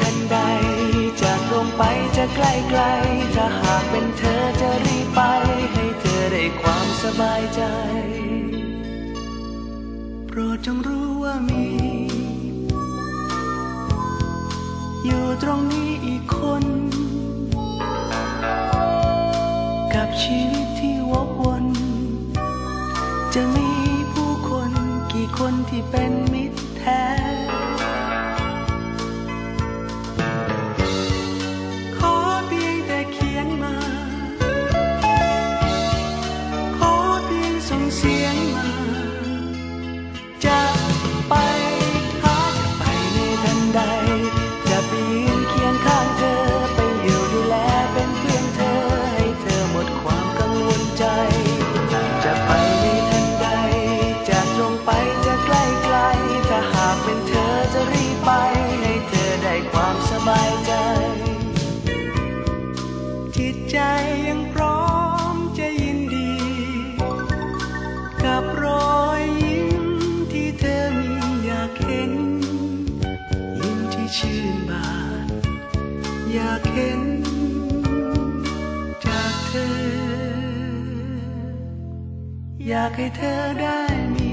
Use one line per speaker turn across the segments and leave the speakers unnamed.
ทันใดจะตรงไปจะใกล้ไกล ถ้าหากเป็นเธอจะรีบไป ให้เธอได้ความสบายใจ โปรดจงรู้ว่ามี อยู่ตรงนี้อีกคน กับชีวิตที่วกวน จะมีผู้คนกี่คนที่เป็น ชื่นบานอยากเห็นจากเธอ อยากให้เธอได้มี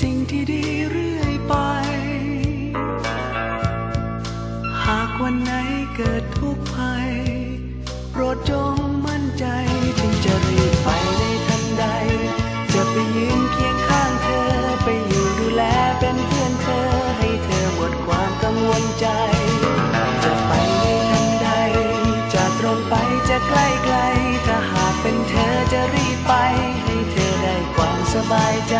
สิ่งที่ดีเรื่อยไป หากวันไหนเกิดทุกข์ภัย จะใกล้ไกลถ้าหากเป็นเธอจะรีบไป ให้เธอได้ความสบายใจ